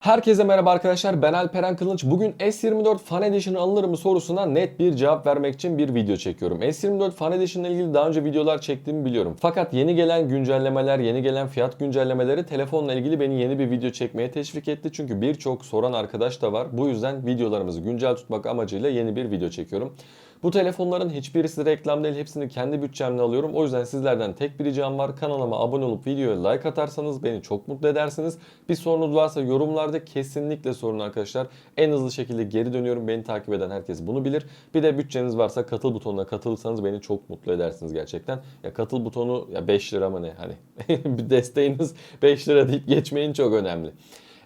Herkese merhaba arkadaşlar ben Alperen Kılıç. Bugün S24 Fan Edition alınır mı sorusuna net bir cevap vermek için bir video çekiyorum. S24 Fan Edition ile ilgili daha önce videolar çektiğimi biliyorum. Fakat yeni gelen güncellemeler, yeni gelen fiyat güncellemeleri telefonla ilgili beni yeni bir video çekmeye teşvik etti. Çünkü birçok soran arkadaş da var. Bu yüzden videolarımızı güncel tutmak amacıyla yeni bir video çekiyorum. Bu telefonların hiçbirisi reklam değil. Hepsini kendi bütçemle alıyorum. O yüzden sizlerden tek bir ricam var. Kanalıma abone olup videoya like atarsanız beni çok mutlu edersiniz. Bir sorunuz varsa yorumlarda kesinlikle sorun arkadaşlar. En hızlı şekilde geri dönüyorum. Beni takip eden herkes bunu bilir. Bir de bütçeniz varsa katıl butonuna katılırsanız beni çok mutlu edersiniz gerçekten. Ya katıl butonu ya 5 lira mı ne hani bir desteğiniz 5 lira deyip geçmeyin çok önemli.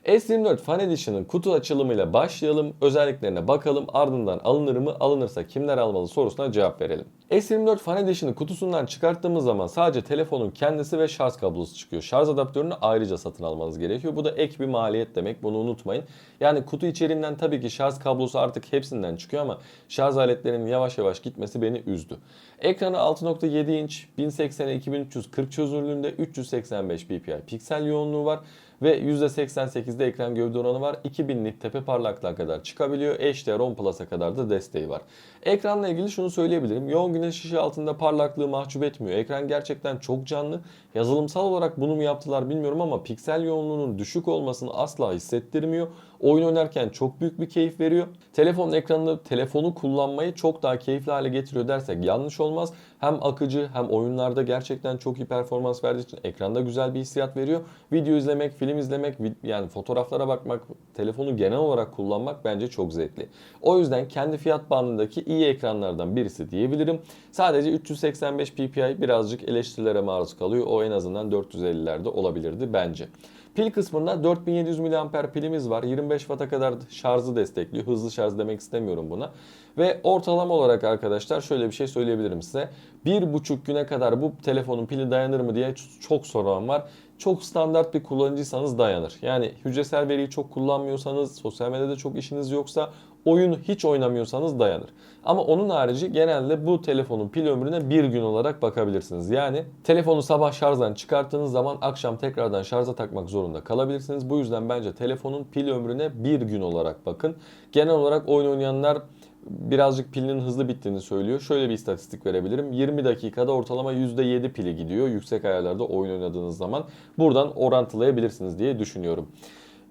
S24 Fan Edition'ın kutu açılımıyla başlayalım. Özelliklerine bakalım. Ardından alınır mı? Alınırsa kimler almalı sorusuna cevap verelim. S24 Fan Edition'ı kutusundan çıkarttığımız zaman sadece telefonun kendisi ve şarj kablosu çıkıyor. Şarj adaptörünü ayrıca satın almanız gerekiyor. Bu da ek bir maliyet demek. Bunu unutmayın. Yani kutu içeriğinden tabii ki şarj kablosu artık hepsinden çıkıyor ama şarj aletlerinin yavaş yavaş gitmesi beni üzdü. Ekranı 6.7 inç, 1080'e 2340 çözünürlüğünde 385 ppi piksel yoğunluğu var ve %88'de ekran gövde oranı var. 2000 nit tepe parlaklığa kadar çıkabiliyor. HDR 10 Plus'a kadar da desteği var. Ekranla ilgili şunu söyleyebilirim. Yoğun güneş ışığı altında parlaklığı mahcup etmiyor. Ekran gerçekten çok canlı. Yazılımsal olarak bunu mu yaptılar bilmiyorum ama piksel yoğunluğunun düşük olmasını asla hissettirmiyor. Oyun oynarken çok büyük bir keyif veriyor. Telefonun ekranını, telefonu kullanmayı çok daha keyifli hale getiriyor dersek yanlış olmaz. Hem akıcı hem oyunlarda gerçekten çok iyi performans verdiği için ekranda güzel bir hissiyat veriyor. Video izlemek, film izlemek, yani fotoğraflara bakmak, telefonu genel olarak kullanmak bence çok zevkli. O yüzden kendi fiyat bandındaki iyi ekranlardan birisi diyebilirim. Sadece 385 ppi birazcık eleştirilere maruz kalıyor. O en azından 450'lerde olabilirdi bence. Pil kısmında 4700 mAh pilimiz var. 25 Watt'a kadar şarjı destekliyor. Hızlı şarj demek istemiyorum buna. Ve ortalama olarak arkadaşlar şöyle bir şey söyleyebilirim size. Bir buçuk güne kadar bu telefonun pili dayanır mı diye çok soran var. Çok standart bir kullanıcıysanız dayanır. Yani hücresel veriyi çok kullanmıyorsanız, sosyal medyada çok işiniz yoksa oyun hiç oynamıyorsanız dayanır. Ama onun harici genelde bu telefonun pil ömrüne bir gün olarak bakabilirsiniz. Yani telefonu sabah şarjdan çıkarttığınız zaman akşam tekrardan şarja takmak zorunda kalabilirsiniz. Bu yüzden bence telefonun pil ömrüne bir gün olarak bakın. Genel olarak oyun oynayanlar birazcık pilinin hızlı bittiğini söylüyor. Şöyle bir istatistik verebilirim. 20 dakikada ortalama %7 pili gidiyor yüksek ayarlarda oyun oynadığınız zaman. Buradan orantılayabilirsiniz diye düşünüyorum.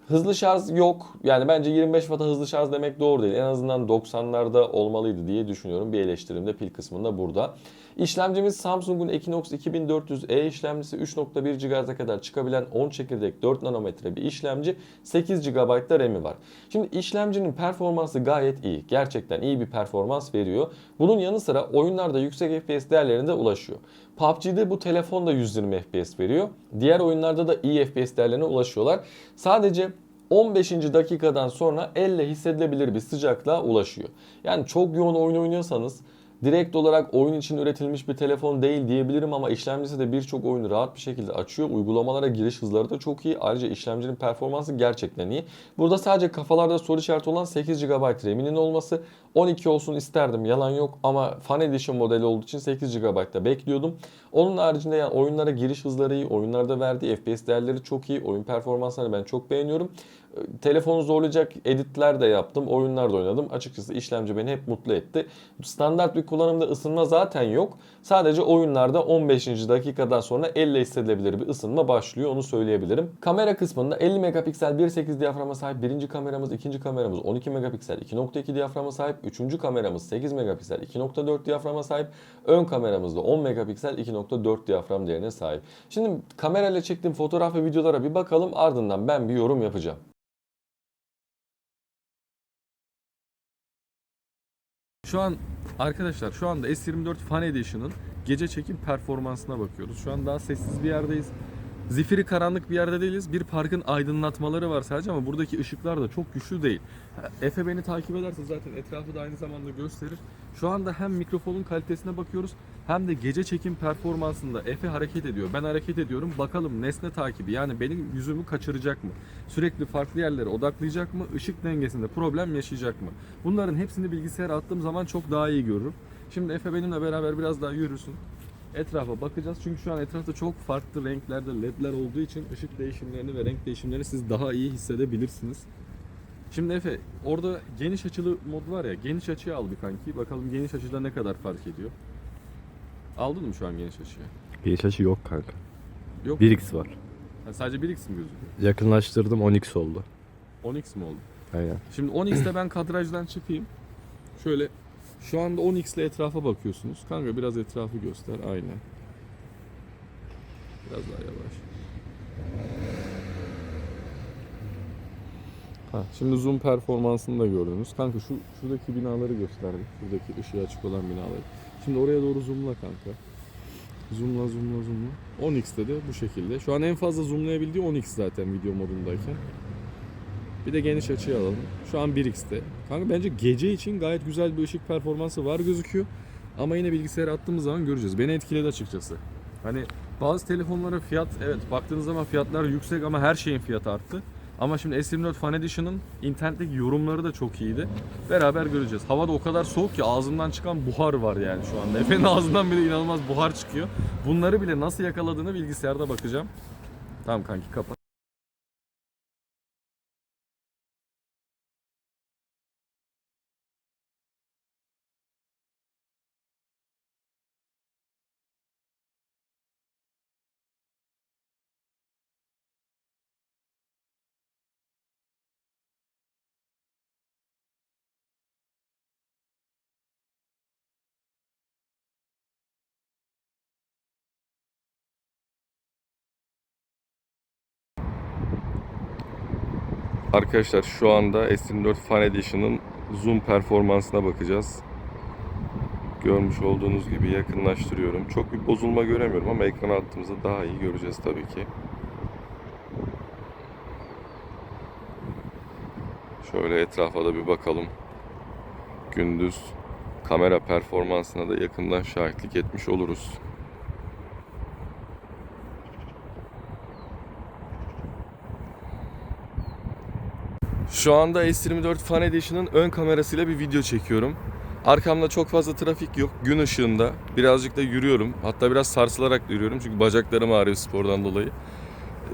Hızlı şarj yok. Yani bence 25 Watt'a hızlı şarj demek doğru değil. En azından 90'larda olmalıydı diye düşünüyorum. Bir eleştirim de pil kısmında burada. İşlemcimiz Samsung'un Exynos 2400E işlemcisi 3.1 GHz'a kadar çıkabilen 10 çekirdek 4 nanometre bir işlemci 8 GB da RAM'i var. Şimdi işlemcinin performansı gayet iyi. Gerçekten iyi bir performans veriyor. Bunun yanı sıra oyunlarda yüksek FPS değerlerinde ulaşıyor. PUBG'de bu telefonda 120 FPS veriyor. Diğer oyunlarda da iyi FPS değerlerine ulaşıyorlar. Sadece 15. dakikadan sonra elle hissedilebilir bir sıcaklığa ulaşıyor. Yani çok yoğun oyun oynuyorsanız direkt olarak oyun için üretilmiş bir telefon değil diyebilirim ama işlemcisi de birçok oyunu rahat bir şekilde açıyor. Uygulamalara giriş hızları da çok iyi. Ayrıca işlemcinin performansı gerçekten iyi. Burada sadece kafalarda soru işareti olan 8 GB RAM'inin olması 12 olsun isterdim yalan yok ama Fan Edition modeli olduğu için 8 GB'da bekliyordum. Onun haricinde yani oyunlara giriş hızları iyi, oyunlarda verdiği FPS değerleri çok iyi, oyun performanslarını ben çok beğeniyorum. Telefonu zorlayacak editler de yaptım, oyunlar da oynadım. Açıkçası işlemci beni hep mutlu etti. Standart bir kullanımda ısınma zaten yok. Sadece oyunlarda 15. dakikadan sonra elle hissedilebilir bir ısınma başlıyor onu söyleyebilirim. Kamera kısmında 50 megapiksel 1.8 diyaframa sahip birinci kameramız, ikinci kameramız 12 megapiksel 2.2 diyaframa sahip, üçüncü kameramız 8 megapiksel 2.4 diyaframa sahip, ön kameramız da 10 megapiksel 2.4 diyafram değerine sahip. Şimdi kamerayla çektiğim fotoğraf ve videolara bir bakalım ardından ben bir yorum yapacağım. Şu an arkadaşlar şu anda S24 Fan Edition'ın gece çekim performansına bakıyoruz. Şu an daha sessiz bir yerdeyiz. Zifiri karanlık bir yerde değiliz. Bir parkın aydınlatmaları var sadece ama buradaki ışıklar da çok güçlü değil. Efe beni takip ederse zaten etrafı da aynı zamanda gösterir. Şu anda hem mikrofonun kalitesine bakıyoruz hem de gece çekim performansında Efe hareket ediyor. Ben hareket ediyorum. Bakalım nesne takibi yani benim yüzümü kaçıracak mı? Sürekli farklı yerlere odaklayacak mı? Işık dengesinde problem yaşayacak mı? Bunların hepsini bilgisayara attığım zaman çok daha iyi görürüm. Şimdi Efe benimle beraber biraz daha yürüsün. Etrafa bakacağız. Çünkü şu an etrafta çok farklı renklerde ledler olduğu için ışık değişimlerini ve renk değişimlerini siz daha iyi hissedebilirsiniz. Şimdi Efe orada geniş açılı mod var ya geniş açıya al bir kanki. Bakalım geniş açıda ne kadar fark ediyor. Aldın mı şu an geniş açıya? Geniş açı yok kanka. Yok. mu? 1x var. Ha, sadece 1x mi gözüküyor? Yakınlaştırdım 10x oldu. 10x mi oldu? Aynen. Şimdi 10x'te ben kadrajdan çıkayım. Şöyle şu anda 10x ile etrafa bakıyorsunuz. Kanka biraz etrafı göster. Aynen. Biraz daha yavaş. Ha, şimdi zoom performansını da gördünüz. Kanka şu şuradaki binaları gösterdik. Şuradaki ışığı açık olan binaları. Şimdi oraya doğru zoomla kanka. Zoomla zoomla zoomla. 10x'te de bu şekilde. Şu an en fazla zoomlayabildiği 10x zaten video modundayken. Bir de geniş açıya alalım. Şu an 1x'te. Kanka bence gece için gayet güzel bir ışık performansı var gözüküyor. Ama yine bilgisayara attığımız zaman göreceğiz. Beni etkiledi açıkçası. Hani bazı telefonlara fiyat evet baktığınız zaman fiyatlar yüksek ama her şeyin fiyatı arttı. Ama şimdi S24 Fan Edition'ın internetteki yorumları da çok iyiydi. Beraber göreceğiz. Hava da o kadar soğuk ki ağzından çıkan buhar var yani şu anda. Efe'nin ağzından bile inanılmaz buhar çıkıyor. Bunları bile nasıl yakaladığını bilgisayarda bakacağım. Tamam kanki kapat. Arkadaşlar şu anda S24 Fan Edition'ın zoom performansına bakacağız. Görmüş olduğunuz gibi yakınlaştırıyorum. Çok bir bozulma göremiyorum ama ekrana attığımızda daha iyi göreceğiz tabii ki. Şöyle etrafa da bir bakalım. Gündüz kamera performansına da yakından şahitlik etmiş oluruz. Şu anda S24 Fan Edition'ın ön kamerasıyla bir video çekiyorum. Arkamda çok fazla trafik yok. Gün ışığında. Birazcık da yürüyorum. Hatta biraz sarsılarak yürüyorum. Çünkü bacaklarım ağrıyor spordan dolayı.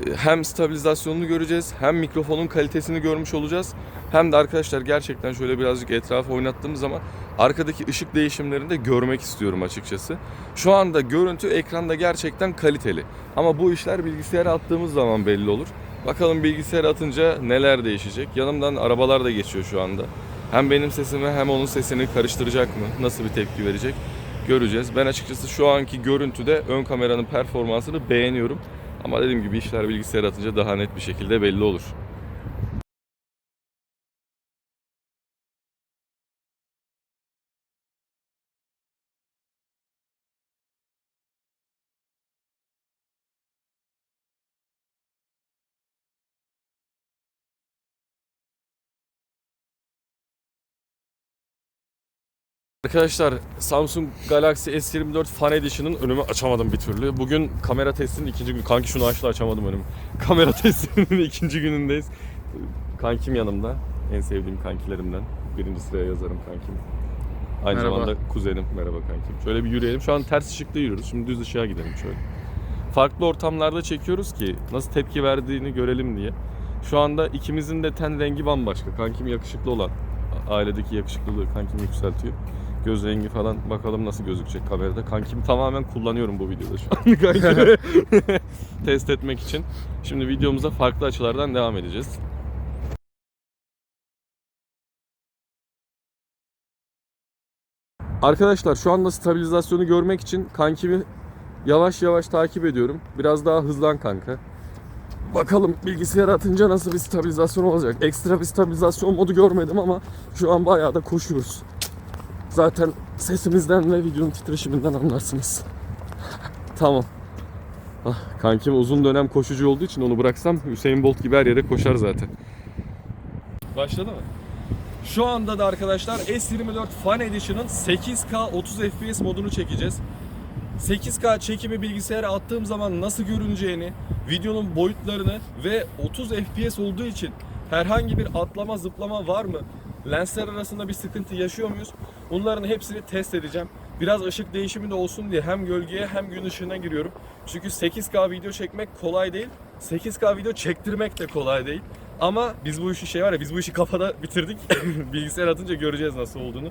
Ee, Hem stabilizasyonunu göreceğiz. Hem mikrofonun kalitesini görmüş olacağız. Hem de arkadaşlar gerçekten şöyle birazcık etrafı oynattığımız zaman arkadaki ışık değişimlerini de görmek istiyorum açıkçası. Şu anda görüntü ekranda gerçekten kaliteli. Ama bu işler bilgisayara attığımız zaman belli olur. Bakalım bilgisayara atınca neler değişecek. Yanımdan arabalar da geçiyor şu anda. Hem benim sesimi hem onun sesini karıştıracak mı? Nasıl bir tepki verecek? Göreceğiz. Ben açıkçası şu anki görüntüde ön kameranın performansını beğeniyorum. Ama dediğim gibi işler bilgisayara atınca daha net bir şekilde belli olur. Arkadaşlar Samsung Galaxy S24 Fan Edition'ın önümü açamadım bir türlü. Bugün kamera testinin ikinci günü. Kanki şunu açla açamadım önümü. Kamera testinin ikinci günündeyiz. Kankim yanımda. En sevdiğim kankilerimden. Birinci sıraya yazarım kankim. Aynı Merhaba. zamanda kuzenim. Merhaba kankim. Şöyle bir yürüyelim. Şu an ters ışıkta yürüyoruz. Şimdi düz ışığa gidelim şöyle. Farklı ortamlarda çekiyoruz ki nasıl tepki verdiğini görelim diye. Şu anda ikimizin de ten rengi bambaşka. Kankim yakışıklı olan. Ailedeki yakışıklılığı kankim yükseltiyor. Göz rengi falan bakalım nasıl gözükecek kamerada. Kankim tamamen kullanıyorum bu videoda şu an kankimi test etmek için. Şimdi videomuza farklı açılardan devam edeceğiz. Arkadaşlar şu anda stabilizasyonu görmek için kankimi yavaş yavaş takip ediyorum. Biraz daha hızlan kanka. Bakalım bilgisayara atınca nasıl bir stabilizasyon olacak. Ekstra bir stabilizasyon modu görmedim ama şu an bayağı da koşuyoruz. Zaten sesimizden ve videonun titreşiminden anlarsınız. tamam. Ah, kankim uzun dönem koşucu olduğu için onu bıraksam Hüseyin Bolt gibi her yere koşar zaten. Başladı mı? Şu anda da arkadaşlar S24 Fan Edition'ın 8K 30 FPS modunu çekeceğiz. 8K çekimi bilgisayara attığım zaman nasıl görüneceğini, videonun boyutlarını ve 30 FPS olduğu için herhangi bir atlama zıplama var mı? Lensler arasında bir sıkıntı yaşıyor muyuz? Bunların hepsini test edeceğim. Biraz ışık değişimi de olsun diye hem gölgeye hem gün ışığına giriyorum. Çünkü 8K video çekmek kolay değil. 8K video çektirmek de kolay değil. Ama biz bu işi şey var ya biz bu işi kafada bitirdik. Bilgisayar atınca göreceğiz nasıl olduğunu.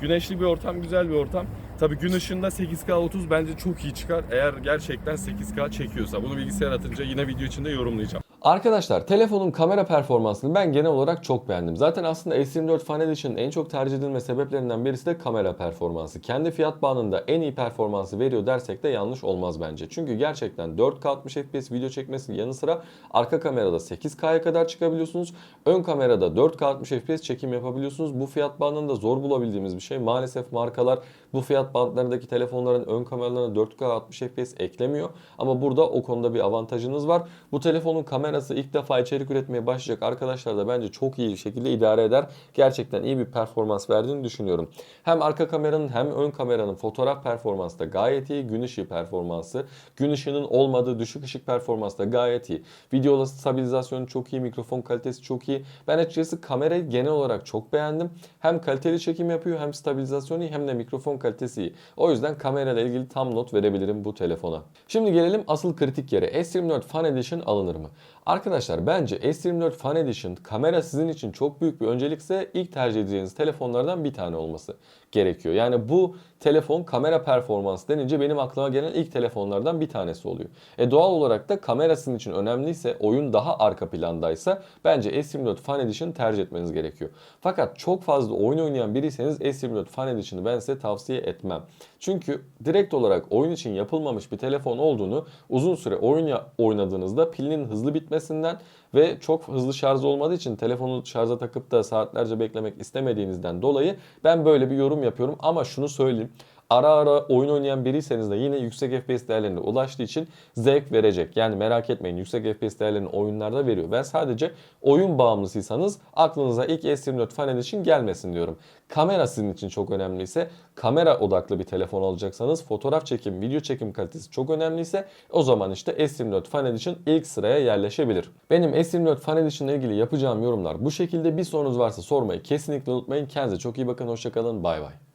Güneşli bir ortam, güzel bir ortam. Tabii gün ışığında 8K 30 bence çok iyi çıkar. Eğer gerçekten 8K çekiyorsa. Bunu bilgisayar atınca yine video içinde yorumlayacağım. Arkadaşlar telefonun kamera performansını ben genel olarak çok beğendim. Zaten aslında S24 Fan Edition'ın en çok tercih edilme sebeplerinden birisi de kamera performansı. Kendi fiyat bandında en iyi performansı veriyor dersek de yanlış olmaz bence. Çünkü gerçekten 4K 60 FPS video çekmesinin yanı sıra arka kamerada 8K'ya kadar çıkabiliyorsunuz. Ön kamerada 4K 60 FPS çekim yapabiliyorsunuz. Bu fiyat bandında zor bulabildiğimiz bir şey. Maalesef markalar bu fiyat bandlarındaki telefonların ön kameralarına 4K 60 FPS eklemiyor. Ama burada o konuda bir avantajınız var. Bu telefonun kamerası ilk defa içerik üretmeye başlayacak arkadaşlar da bence çok iyi şekilde idare eder. Gerçekten iyi bir performans verdiğini düşünüyorum. Hem arka kameranın hem ön kameranın fotoğraf performansı da gayet iyi. Gün ışığı performansı, gün ışığının olmadığı düşük ışık performansı da gayet iyi. Video stabilizasyonu çok iyi, mikrofon kalitesi çok iyi. Ben açıkçası kamerayı genel olarak çok beğendim. Hem kaliteli çekim yapıyor hem stabilizasyonu iyi hem de mikrofon kalitesi iyi. O yüzden kamerayla ilgili tam not verebilirim bu telefona. Şimdi gelelim asıl kritik yere. S24 Fan Edition alınır mı? Arkadaşlar bence S24 Fan Edition kamera sizin için çok büyük bir öncelikse ilk tercih edeceğiniz telefonlardan bir tane olması gerekiyor. Yani bu telefon kamera performansı denince benim aklıma gelen ilk telefonlardan bir tanesi oluyor. E doğal olarak da kamera sizin için önemliyse, oyun daha arka plandaysa bence S24 Fan Edition tercih etmeniz gerekiyor. Fakat çok fazla oyun oynayan biriyseniz S24 Fan Edition'ı ben size tavsiye etmem. Çünkü direkt olarak oyun için yapılmamış bir telefon olduğunu uzun süre oyun oynadığınızda pilinin hızlı bitmesinden ve çok hızlı şarj olmadığı için telefonu şarja takıp da saatlerce beklemek istemediğinizden dolayı ben böyle bir yorum yapıyorum. Ama şunu söyleyeyim. Ara ara oyun oynayan biriyseniz de yine yüksek FPS değerlerine ulaştığı için zevk verecek. Yani merak etmeyin yüksek FPS değerlerini oyunlarda veriyor. Ben sadece oyun bağımlısıysanız aklınıza ilk S24 Fan Edition gelmesin diyorum. Kamera sizin için çok önemliyse, kamera odaklı bir telefon alacaksanız, fotoğraf çekim, video çekim kalitesi çok önemliyse o zaman işte S24 Fan Edition ilk sıraya yerleşebilir. Benim S24 Fan Edition ile ilgili yapacağım yorumlar bu şekilde. Bir sorunuz varsa sormayı kesinlikle unutmayın. Kendinize çok iyi bakın. Hoşçakalın. Bay bay.